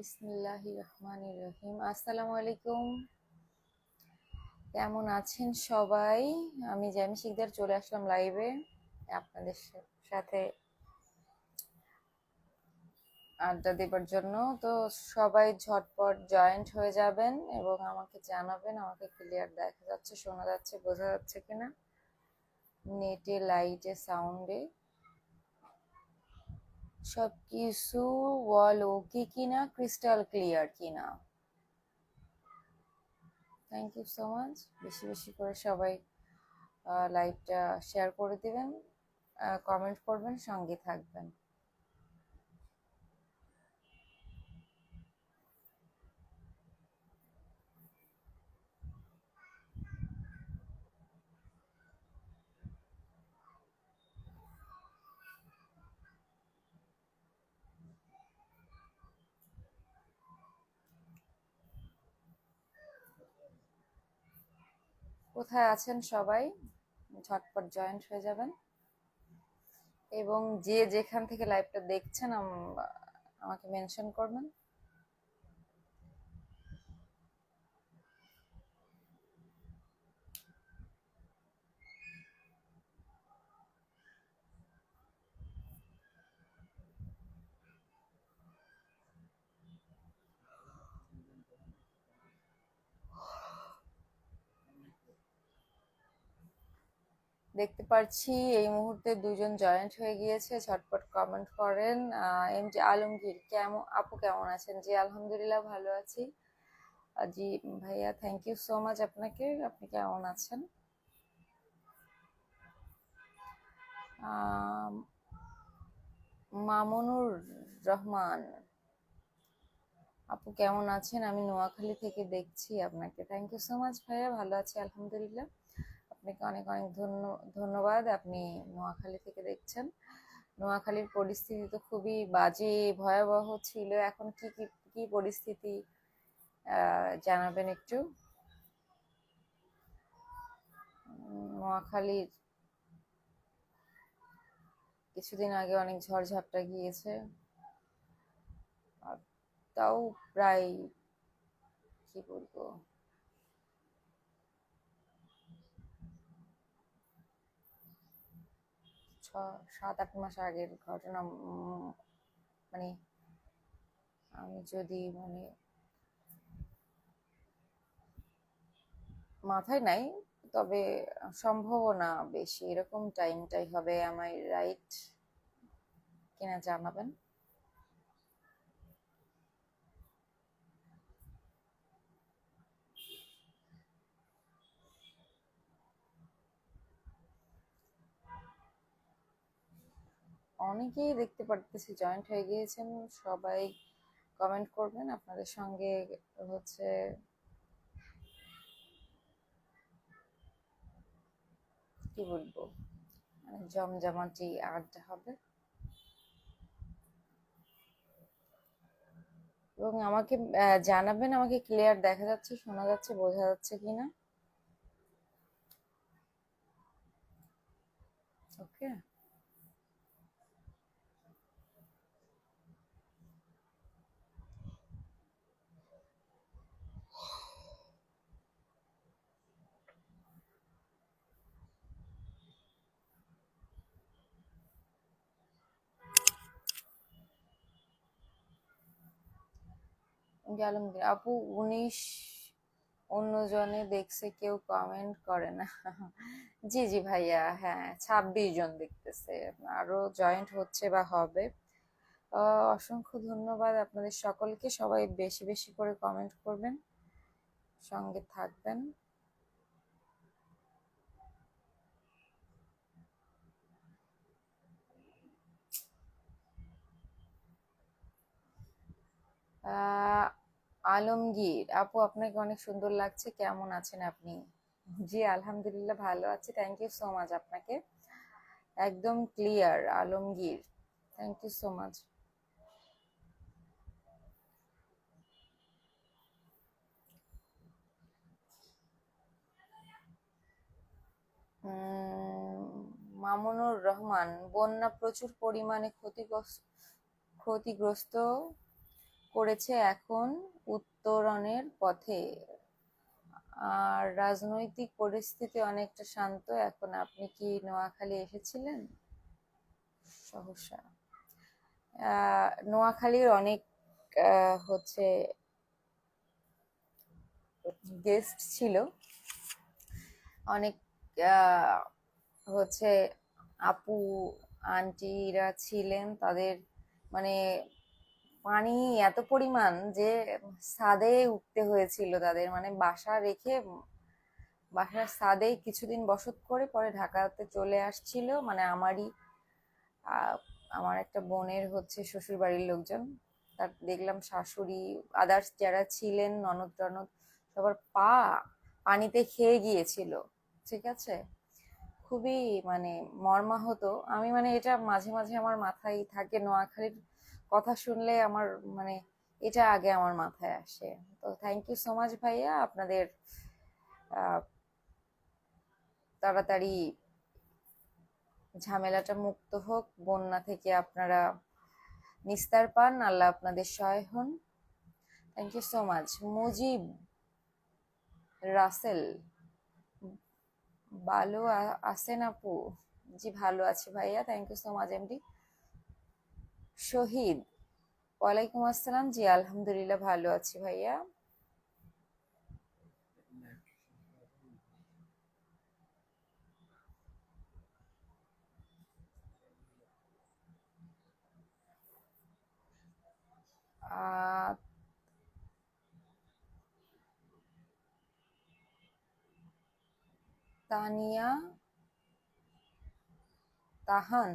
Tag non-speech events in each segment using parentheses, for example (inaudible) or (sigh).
বিসমিল্লাহ রহমান রহিম আসসালামু আলাইকুম। কেমন আছেন সবাই? আমি জ্যামি শিকদার চলে আসলাম লাইভে। আপনাদের সাথে আড্ডা দেবার জন্য। তো সবাই ঝটপট জয়েন্ট হয়ে যাবেন এবং আমাকে জানাবেন, আমাকে ক্লিয়ার দেখা যাচ্ছে, শোনা যাচ্ছে, বোঝা যাচ্ছে কিনা। নেটে, লাইটে, সাউন্ডে। সব কিছু বলো, কি কিনা ক্রিস্টাল ক্লিয়ার কিনা থ্যাংক ইউ সো মাচ বেশি বেশি করে সবাই লাইভটা শেয়ার করে দিবেন কমেন্ট করবেন, সঙ্গে থাকবেন। কোথায় আছেন সবাই? ঝটপট জয়েন্ট হয়ে যাবেন। এবং যে যেখান থেকে লাইভটা দেখছেন, আম- আমাকে মেনশন করবেন। দেখতে পাচ্ছি এই মুহূর্তে দুজন জয়েন্ট হয়ে গিয়েছে, ঝটপট কমেন্ট করেন। এম জি আলমগীর কেমন আপু কেমন আছেন? জি, আলহামদুলিল্লাহ ভালো আছি। জি, ভাইয়া থ্যাংক ইউ সো মাচ আপনাকে, আপনি কেমন আছেন? মামুনুর রহমান, আপু কেমন আছেন? আমি নোয়াখালী থেকে দেখছি আপনাকে। থ্যাংক ইউ সো মাচ ভাইয়া, ভালো আছি, আলহামদুলিল্লাহ। আপনাকে অনেক অনেক ধন্য, ধন্যবাদ। আপনি নোয়াখালী থেকে দেখছেন। নোয়াখালীর পরিস্থিতি তো খুবই বাজে, ভয়াবহ ছিল। এখন কি কি পরিস্থিতি? জানাবেন একটু। নোয়াখালীর কিছুদিন আগে অনেক ঝড়ঝাপটা গিয়েছে। তাও প্রায়, কি বলব? সাত আট মাস আগের ঘটনা মানে আমি যদি মানে মাথায় নাই, তবে সম্ভাবনা বেশি। এরকম টাইমটাই হবে। আমায় রাইট কিনা জানাবেন? অনেকেই দেখতে পারতেছি জয়েন্ট হয়ে গিয়েছেন, সবাই কমেন্ট করবেন। আপনাদের সঙ্গে হচ্ছে কি বলব? মানে জমজমাটি আড্ডা হবে। এবং আমাকে জানাবেন, আমাকে ক্লিয়ার দেখা যাচ্ছে, শোনা যাচ্ছে, বোঝা যাচ্ছে কিনা। ওকে আলমগীর আপু, উনিশ অন্যজনে দেখছে, কেউ কমেন্ট করে না। জি জি ভাইয়া হ্যাঁ ছাব্বিশ জন দেখতেছে। আরও জয়েন্ট হচ্ছে বা হবে। অসংখ্য ধন্যবাদ আপনাদের সকলকে। সবাই বেশি বেশি করে কমেন্ট করবেন, সঙ্গে থাকবেন। আহ আলমগীর, আপু আপনাকে অনেক সুন্দর লাগছে। কেমন আছেন আপনি? জি, আলহামদুলিল্লাহ ভালো আছি। থ্যাংক ইউ সো মাচ আপনাকে। একদম clear Alamgir. Thank you so much Mamunur Rahman, বন্যা প্রচুর পরিমাণে ক্ষতিগ্রস্ত ক্ষতিগ্রস্ত করেছে এখন উত্তরণের পথে। আর রাজনৈতিক পরিস্থিতি অনেকটা শান্ত। এখন আপনি কি নোয়াখালী এসেছিলেন? সহসা। নোয়াখালীর অনেক হচ্ছে গেস্ট ছিল। অনেক হচ্ছে আপু, আন্টিরা ছিলেন। তাদের মানে পানি এত পরিমাণ যে সাদে উঠতে হয়েছিল তাদের। মানে বাসা রেখে বাসার ছাদে কিছুদিন বসত করে পরে ঢাকাতে চলে আসছিল। মানে আমারই আমার একটা বোনের হচ্ছে শ্বশুর বাড়ির লোকজন। তার দেখলাম শাশুড়ি আদার্স যারা ছিলেন, ননদ টনদ, সবার পা পানিতে খেয়ে গিয়েছিল। ঠিক আছে? খুবই মানে মর্মাহত। আমি মানে এটা মাঝে মাঝে আমার মাথায় থাকে নোয়াখালীর কথা শুনলে আমার মানে এটা আগে আমার মাথায় আসে। তো থ্যাংক ইউ সো মাচ ভাইয়া, আপনাদের তাড়াতাড়ি ঝামেলাটা মুক্ত হোক, বন্যা থেকে আপনারা নিস্তার পান, আল্লাহ আপনাদের সহায় হন। Thank you so much Mujib, Rasel, ভালো আছেন আপু? জি, ভালো আছি ভাইয়া thank you so much MD Shahid. ওয়ালাইকুম আসসালাম। জি আলহামদুলিল্লাহ ভালো আছি ভাইয়া। তানিয়া তাহান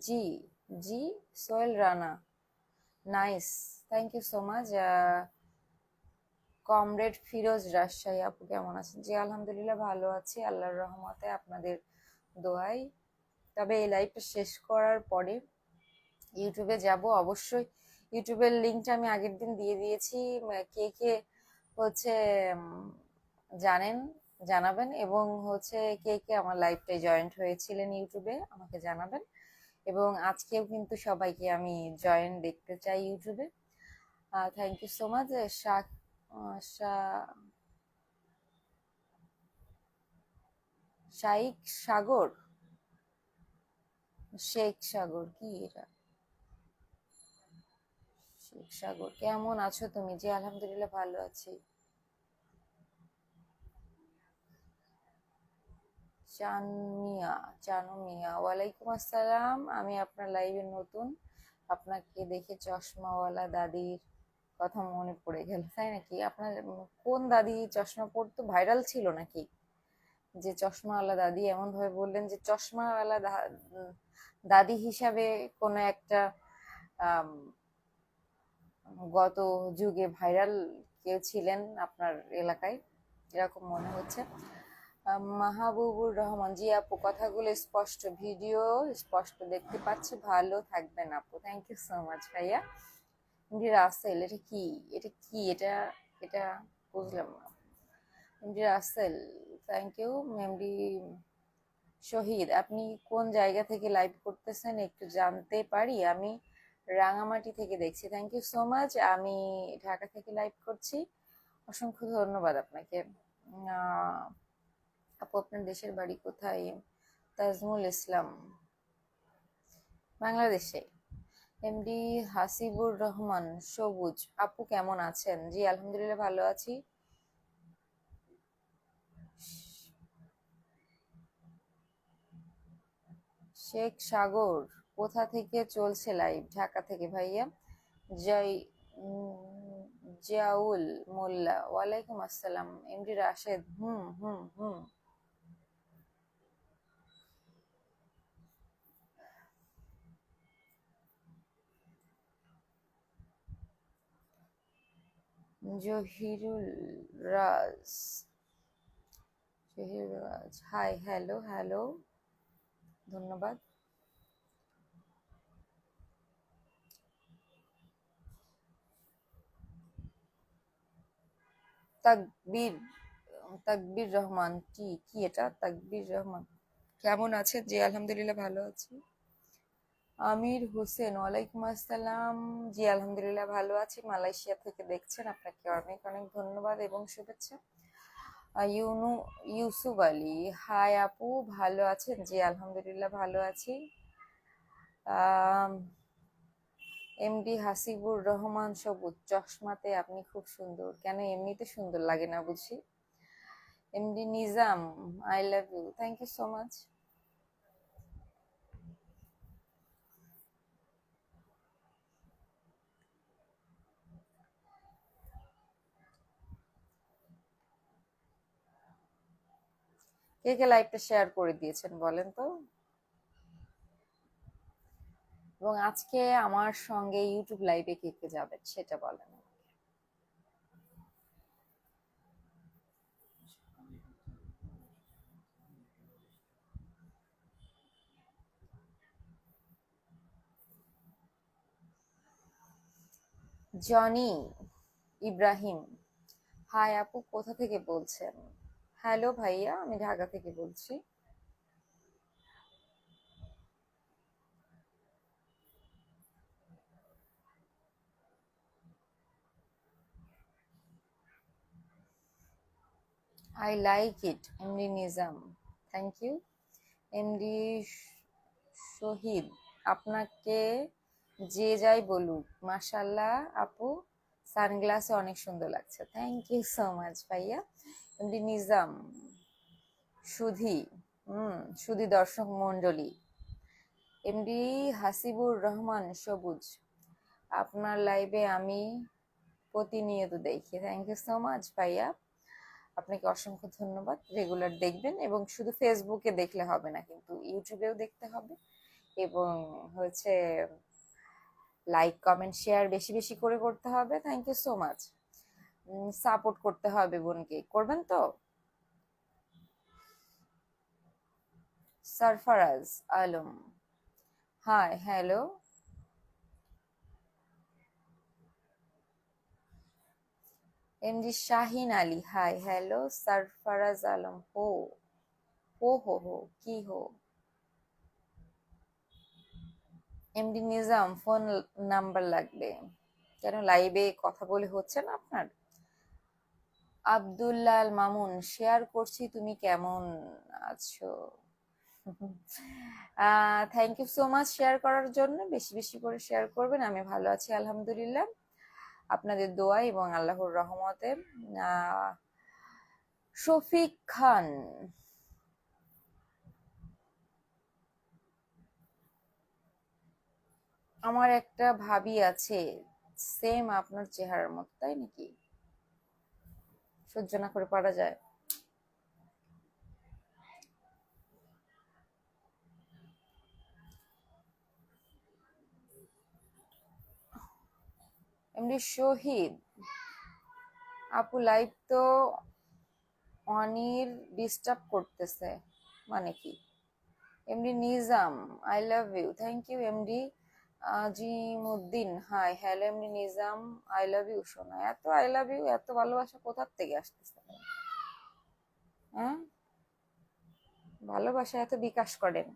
জি। জি, Sohel Rana. Nice thank you so much comrade Firoz Rajshahi আপু কেমন আছেন? জি, আলহামদুলিল্লাহ ভালো আছি, আল্লাহর রহমতে আপনাদের দোয়াই। তবে এই লাইভটা শেষ করার পরে ইউটিউবে যাব, অবশ্যই ইউটিউবের লিঙ্কটা আমি আগের দিন দিয়ে দিয়েছি কে কে হচ্ছে জানেন, জানাবেন এবং হচ্ছে কে কে আমার লাইভটায় জয়েন্ট হয়েছিলেন ইউটিউবে, আমাকে জানাবেন। এবং আজকেও কিন্তু সবাইকে আমি জয়েন দেখতে চাই ইউটিউবে। Thank you so much Shaik Sagar? Sheikh Sagar, কি এটা? শেখ সাগর, কেমন আছো তুমি? জি, আলহামদুলিল্লাহ, ভালো আছি। চানমিয়া চানু মিয়া ওয়ালাইকুম আসসালাম। আমি আপনার লাইভে নতুন। আপনাকে দেখে চশমাওয়ালা দাদির কথা মনে পড়ে গেল, তাই নাকি? আপনার কোন দাদি চশমা পরতো? ভাইরাল ছিল নাকি? যে চশমাওয়ালা দাদি এমন ভাবে বললেন যে চশমাওয়ালা দাদি হিসাবে কোনো একটা গত যুগে ভাইরাল কেউ ছিলেন আপনার এলাকায়? এরকম মনে হচ্ছে। মাহবুবুর রহমান, জি আপু, কথাগুলো স্পষ্ট, ভিডিও স্পষ্ট দেখতে পাচ্ছি, ভালো থাকবেন আপু। থ্যাংক ইউ সো মাচ ভাইয়া। এমডি রাসেল, এটা কি? এটা কি? এটা এটা বুঝলাম না। Rasel thank you MD Shahid, আপনি কোন জায়গা থেকে লাইভ করতেছেন একটু জানতে পারি? আমি রাঙামাটি থেকে দেখছি। থ্যাংক ইউ সো মাচ আমি ঢাকা থেকে লাইভ করছি। অসংখ্য ধন্যবাদ আপনাকে। আপু, আপনার দেশের বাড়ি কোথায়? তাজমুল ইসলাম। বাংলাদেশে। এমডি হাসিবুর রহমান, সবুজ। আপু, কেমন আছেন? জি, আলহামদুলিল্লাহ, ভালো আছি। শেখ সাগর, কোথা থেকে চলছে লাইভ ঢাকা থেকে, ভাইয়া। জয় জিয়াউল মোল্লা, ওয়ালাইকুম আসসালাম। এমডি রাশেদ, হুম হুম হুম। Zahirul Raj Zahirul Raj hi hello hello ধন্যবাদ। তাকবীর তাকবীর রহমান, কি কি এটা? তাকবীর রহমান। কেমন আছেন? যে আলহামদুলিল্লাহ, ভালো আছি। আমির হোসেন, ওয়ালাইকুম আসসালাম। জি, আলহামদুলিল্লাহ ভালো আছি। মালয়েশিয়া থেকে দেখছেন। আপনাকে অনেক অনেক ধন্যবাদ এবং শুভেচ্ছা। ইউনু, ইউসুফ আলী, হাই আপু, ভালো আছেন? জি, আলহামদুলিল্লাহ ভালো আছি। এমডি হাসিবুর রহমান সবুজ, চশমাতে আপনি খুব সুন্দর। কেন এমনিতে সুন্দর লাগে না বুঝি? MD Nizam, I love you. Thank you so much. কে কে লাইভটা শেয়ার করে দিয়েছেন বলেন তো? এবং আজকে আমার সঙ্গে ইউটিউব লাইভে কে কে যাবেন সেটা বলেন জনি, ইব্রাহিম, হাই আপু, কোথা থেকে বলছেন? হ্যালো ভাইয়া, আমি ঢাকা থেকে বলছি। I like it MD Nizam thank you MD Shahid আপনাকে যে যাই বলুক মাশাল্লাহ আপু, সানগ্লাসে অনেক সুন্দর লাগছে। থ্যাংক ইউ সো মাচ ভাইয়া। নিজাম সুধি, হুম, সুধি দর্শক মণ্ডলী এমডি হাসিবুর রহমান সবুজ। আপনার লাইভে আমি প্রতিনিয়ত দেখি। থ্যাংক ইউ সো মাচ ভাইয়া। আপনাকে অসংখ্য ধন্যবাদ। রেগুলার দেখবেন এবং শুধু ফেসবুকে দেখলে হবে না, কিন্তু ইউটিউবেও দেখতে হবে। এবং হচ্ছে লাইক কমেন্ট শেয়ার বেশি বেশি করে করতে হবে। Thank you so much support করতে হবে বোনকে। করবেন তো? Sarfaraz Alam. Hi hello MG Shahin Ali hi hello Sarfaraz Alam, হো। হো হো হো, কি হো? এমডি নিজাম ফোন নাম্বার লাগবে। কেন লাইভে কথা বলে হচ্ছে না আপনার? আব্দুল্লাল মামুন শেয়ার করছি, তুমি কেমন আছো? Thank you so much share করার জন্য। বেশি বেশি করে শেয়ার করবেন, আমি ভালো আছি, আলহামদুলিল্লাহ। আপনাদের দোয়া এবং আল্লাহর রহমতে। শফিক খান। আমার একটা ভাবি আছে সেম আপনার চেহারার মতো, তাই নাকি? সহ্য না করে পারা যায়। এমনি শহীদ, আপু লাইভ তো অনির ডিস্টার্ব করতেছে মানে কি? MD Nizam I love you thank you MD. Azimuddin, hi, hello MD Nizam I love you শোনা এত আই লাভ ইউ এত ভালোবাসা কোথার থেকে আসতেছে? হ্যাঁ? ভালোবাসা এত বিকাশ করেন।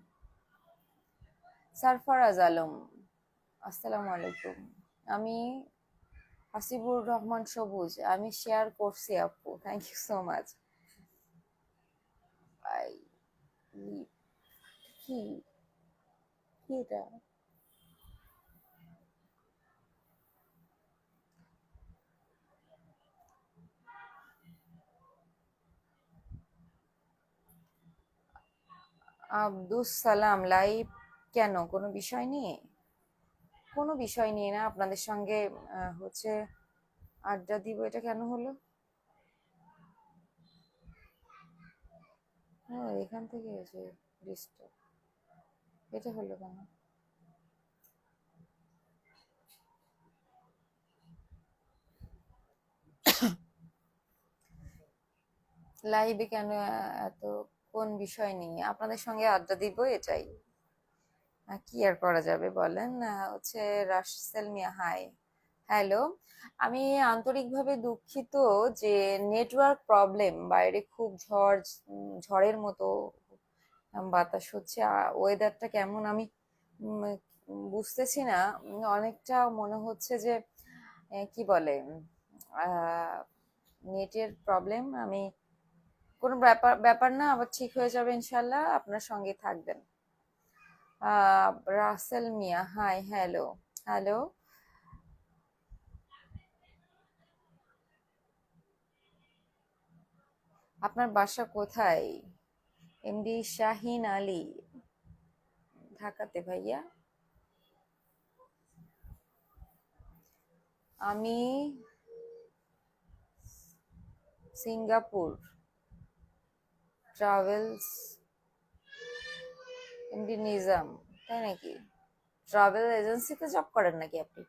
সারফারাজ আলম, আসসালামু আলাইকুম। আমি হাসিবুর রহমান সবুজ, আমি শেয়ার করছি আপু। Thank you so much I কি? কি এটা? আব্দুস সালাম, লাইভ কেন? কোনো বিষয় নিয়ে? কোনো বিষয় নিয়ে না, আপনাদের সঙ্গে হচ্ছে আড্ডা দিব, এটা কেন হলো? হ্যাঁ এখান থেকে এসে এটা হলো কেন? (coughs) লাইভে কেন এত কোন বিষয় নিয়ে? আপনাদের সঙ্গে আড্ডা দিব এটাই। কি আর করা যাবে বলেন? হচ্ছে রাসেল মিয়া হাই হ্যালো আমি আন্তরিকভাবে দুঃখিত যে নেটওয়ার্ক প্রবলেম বাইরে খুব ঝড় ঝড়ের মতো বাতাস হচ্ছে। ওয়েদারটা কেমন আমি বুঝতেছি না। অনেকটা মনে হচ্ছে যে কি বলে? নেটের প্রবলেম আমি কোনো ব্যাপার ব্যাপার না, আবার ঠিক হয়ে যাবে ইনশাল্লাহ আপনার সঙ্গে থাকবেন। Rasel Mia hi hello hello আপনার বাসা কোথায়? এমডি শাহিন আলী, ঢাকাতে ভাইয়া। আমি সিঙ্গাপুর। ট্রাভেলস এমডি নিজাম তাই নাকি? ট্রাভেল এজেন্সিতে জব করেন নাকি আপনি?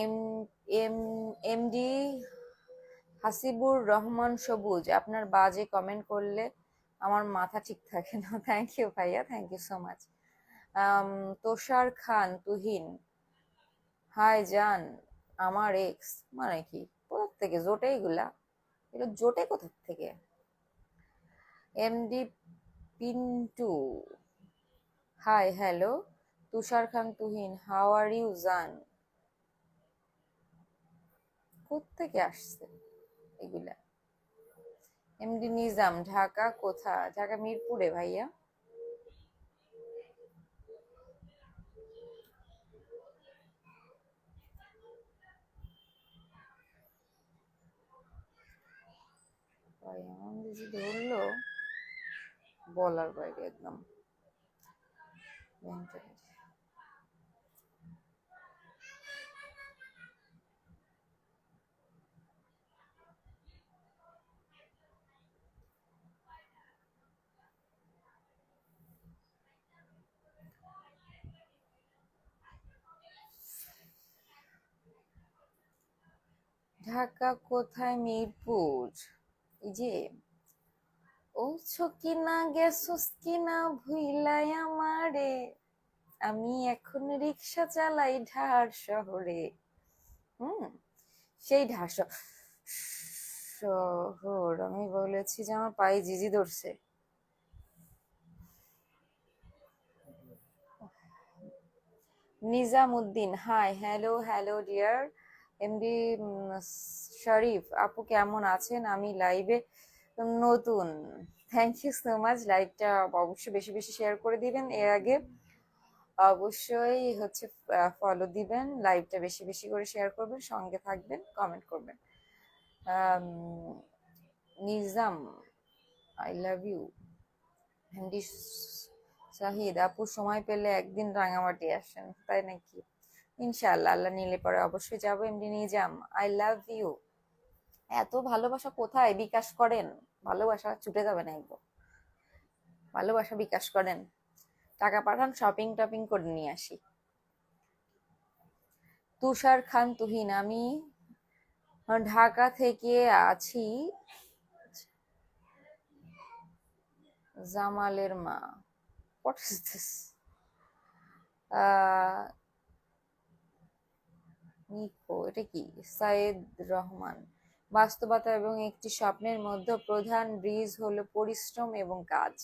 M M MD Hasibur Rahman Sabuj, আপনার বাজে কমেন্ট করলে আমার মাথা ঠিক থাকে না। (laughs) থ্যাংক ইউ ভাইয়া thank you so much Tushar Khan, Tuhin. Hi জান, আমার এক্স মানে কি? কোথা থেকে? জোটে এগুলা এগুলো জোটে কোথা থেকে? MD Pintu hi hello Tushar Khan Tuhin how are you জান? কোত্থেকে আসছে এগুলা? এমডি নিজাম, ঢাকা কোথা ঢাকা মিরপুরে, ভাইয়া। ধরলো। বলার বাইরে একদম। ঢাকা কোথায় মিরপুর? এই যে ওছো কিনা গেছোস কিনা, ভুইলাই আমারে। আমি এখন রিক্সা চালাই ঢার শহরে। হুম, সেই ঢার শহর। আমি বলেছি যে আমার পায়ে জিজি ধরছে। Nizamuddin, hi, hello hello, dear. MD Sharif, আপু কেমন আছেন? আমি লাইভে নতুন। থ্যাংক ইউ সো মাচ লাইভটা অবশ্যই বেশি বেশি শেয়ার করে দিবেন। এর আগে অবশ্যই হচ্ছে ফলো দিবেন। লাইভটা বেশি বেশি করে শেয়ার করবেন। সঙ্গে থাকবেন কমেন্ট করবেন। Nizam I love you MD Shahid আপু, সময় পেলে একদিন রাঙামাটি আসেন, তাই নাকি? ইনশাআল্লাহ, আল্লাহ নিলে পরে অবশ্যই যাব। MD Nizam I love you এত ভালোবাসা কোথায়? বিকাশ করেন। ভালোবাসা ছুটে যাবে না একদম। ভালোবাসা বিকাশ করেন। টাকা পাঠান শপিং টপিং করে নিয়ে আসি। তুষার খান তুহিন, আমি ঢাকা থেকে আছি। জামালের মা। নিকো, এটা কি? সাইদ রহমান। বাস্তবতা এবং একটি স্বপ্নের মধ্যে প্রধান ব্রিজ হলো পরিশ্রম এবং কাজ।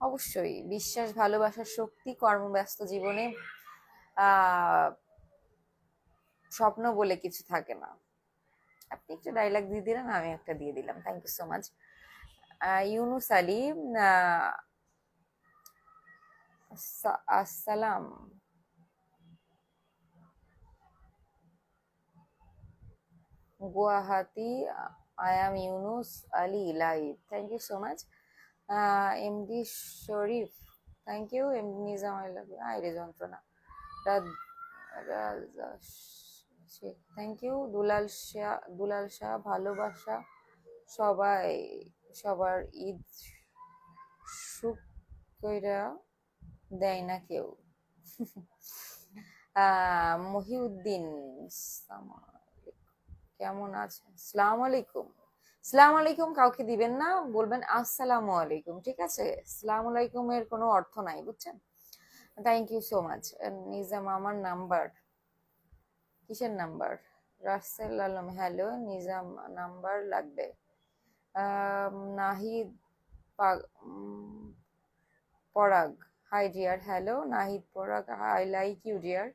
অবশ্যই বিশ্বাস ভালোবাসার শক্তি, কর্মব্যস্ত জীবনে স্বপ্ন বলে কিছু থাকে না। আপনি একটা ডায়লগ দিয়ে দিলেন, আমি একটা দিয়ে দিলাম। Thank you so much Yunus Ali আসসালাম। Guwahati I am Yunus Ali live thank you so much MD Sharif thank you MD Nizam I আইরে যন্ত্রণা। শেখ থ্যাংক ইউ দুলাল শাহ দুলাল শাহ, ভালোবাসা সবাই, সবার ঈদ সুখ কইরা দেয় না কেউ। (laughs) মহিউদ্দিন আলাইকুম। কেমন আছেন? সালাম আলাইকুম। সালাম আলাইকুম কাউকে দিবেন না, বলবেন আসসালামু আলাইকুম, ঠিক আছে? সালাম আলাইকুম এর কোনো অর্থ নাই, বুঝছেন? Thank you so much Nizam, আমার নাম্বার। কিসের number? Rasel Alam hello Nizam, number লাগবে। Nahid Parag. Hi dear hello Nahid Parag I like you dear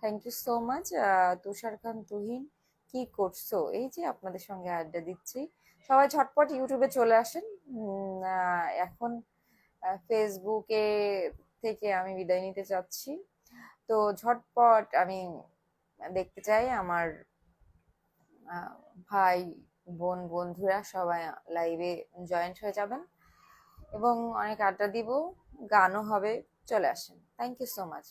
thank you so much Tushar Khan Tuhin. কি করছ? এই যে আপনাদের সঙ্গে আড্ডা দিচ্ছি। সবাই ঝটপট ইউটিউবে চলে আসেন। এখন ফেসবুকে থেকে আমি বিদায় নিতে চাচ্ছি। তো ঝটপট আমি দেখতে চাই আমার ভাই, বোন, বন্ধুরা সবাই লাইভে জয়েন্ট হয়ে যাবেন এবং অনেক আড্ডা দিব। গানও হবে। চলে আসেন। Thank you so much